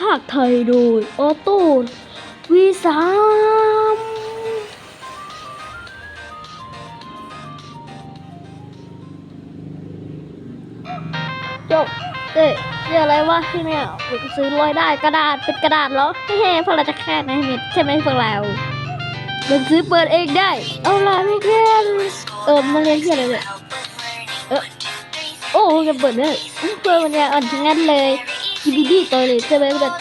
ภาคไทยโดยออโต้วีสามจบเอ๊ะเรียกอะไรวะที่เนี่ยซื้อรอยได้กระดาษเป็นกระดาษเหรอไม่ใช่พวกเราจะแค่ไหนเม็ดใช่ไหมพวกเราหนังสือเปิดเองได้ เอาล่ะไม่แค่เออมาเรียนที่อะไรเนี่ยเออโอ้จะเปิดเนี่ยเปิดมันจะอ่อนทั้งนั้นเลย กีบีดีตัวเลยใช่ไหมแบบ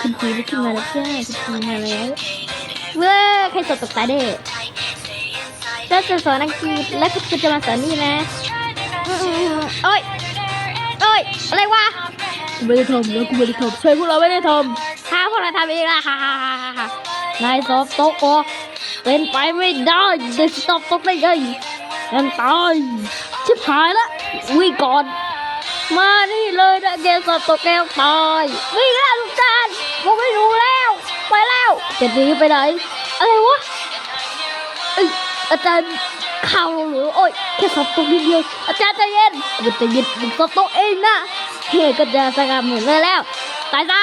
คุณครูไม่ขึ้นมาแล้วใช่คุณครูมาแล้วเว้ยใครสอบตกตาเด้จะจะสอนอังกฤษแล้วคุณจะมาสอนนี่นะโอ้ยโอ้ยอะไรวะไม่ได้ทำนะกูไม่ได้ทำใช่พวกเราไม่ได้ทำถ้าพวกเราทำเองล่ะฮ่าฮ่าฮ่าฮ่านายสอบตกอ๋อเป็นไปไม่ได้เด็กสอบตกได้ไงยังตายชิบหายละวิ่งก่อน มานี่เลยนะแกสอบตกแกต้องตายวิ่งแล้วทุกท่านผมไม่รู้แล้ว ไปแล้วจะหนีไปไหน อะไรวะเอ้ยอาจารย์ข่าวหรือโอ้ยแค่สอบตกนิดเดียวอาจารย์ใจเย็นมันจะยึดมึงสอบตกเองนะเฮ้ก็จะสกัดหมดเลยแล้วตายซะ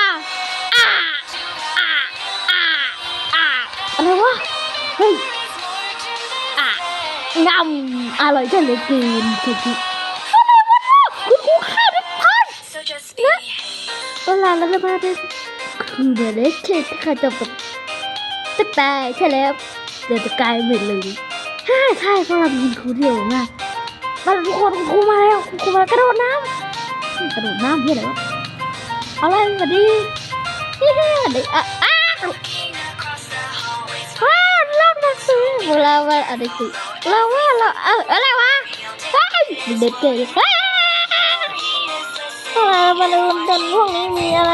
อ้าอ้าอ้าอ้าอะไรวะเฮ้ยอะงำอร่อยจังเลยกินสุกี้ เวลาเราจะมาด้คือเบลเชตที่เขาจะแบบตึกแต่ใช่แล้วเดี๋ยวจะกลายเป็นเลยฮ่าใช่เพราะเราเป็นครูที่เร็วมากมาทุกคนครูมาแล้วครูมากระโดดน้ำกระโดดน้ำเพื่ออะไรวะเอาอะไรสวัสดีเฮ้ยเด็กอะอะ Walking across the hallways. ว้าวเล่าหนังสือเวลาว่าอะไรคือเราว่าเราเอออะไรวะว้ยเด็กเก๋เฮ้ย มามาดูกันพวกนี้มีอะไร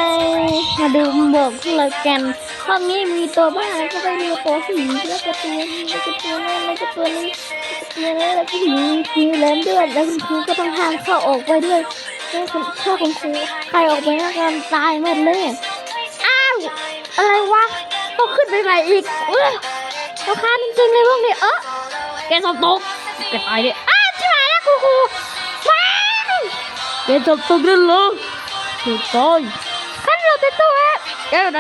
มาดูบอกพวกเรากันห้องนี้มีตัวบ้าก็ไปดูตัวผีแล้วก็ตัวนี้แล้วก็ตัวนั้นแล้วก็ตัวนี้แล้วก็ตัวนี้แล้วก็มีมีแลนด้วยแล้วคุณครูก็ต้องห้ามเข้าออกไปด้วยถ้าคุณถ้าคุณครูใครออกไปแล้วกันตายหมดเลยอ้าวอะไรวะต้องขึ้นไปใหม่อีกเออราคาจริงๆเลยพวกนี้เออแกสอบตกแกตายเลยอ้าวชิบหายแล้วครูครู แกจับตัวได้เหรอถูกต้องขั้นเราเป็นตัวเอ๊ะแกอยู่ไหน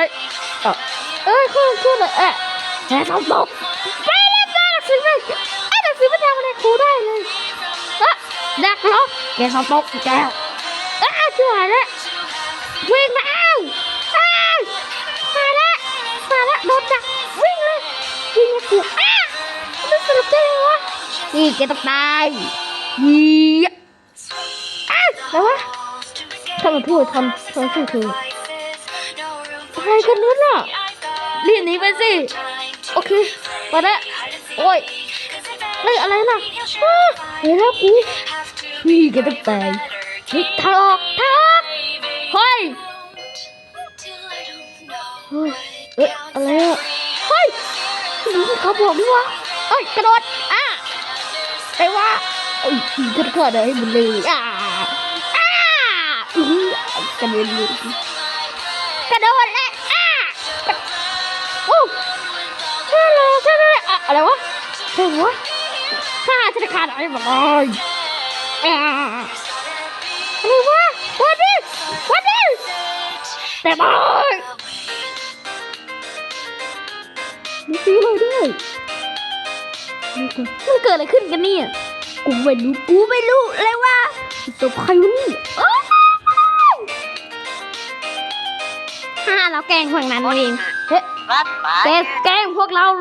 เอะเอ้ยข้างขึ้นเลยเอ๊ะแกจับตัวไปเลยแกหนักสือเลย แล้วว่าเอ้าเอ้ยมาแล้วมาแล้วโดนจับวิ่งเลยวิ่งเลยครูอ้ามันสรุปได้ไงวะนี่แกต้อทำทำทำสิ่งคืออะไรกันนู้นอะรีบหนีไปสิ โอเคไปแล้วโอ้ยเฮ้ยอะไรน่ะเห็นแล้วกูพี่แกต้องตายนี่ทางออกทางออกเฮ้ยเฮ้ยเอ๊ะอะไรอะเฮ้ยนี่เขาบอกด้วยวะเอ้ยกระโดดอะไปวะเอ้ยกระโดดเลยหมดเลยอะ กระเด็นเลยกระโดดเลยอ้ากระโอ้ใช่เลยใช่เลยอะอะไรวะเฮ้ยวะข้าธนาคารอะไรมาเลยอ่าอะไรวะวันนี้วันนี้แต่บอยมีซื้อเลยด้วยมันเกิดอะไรขึ้นกันเนี่ย กูไม่รู้ กูไม่รู้เลยว่าศพใครวะนี่ แกล้งพวกนั้นเองเฮ้ยรัดไปแกแกล้งพวกเราเหรอ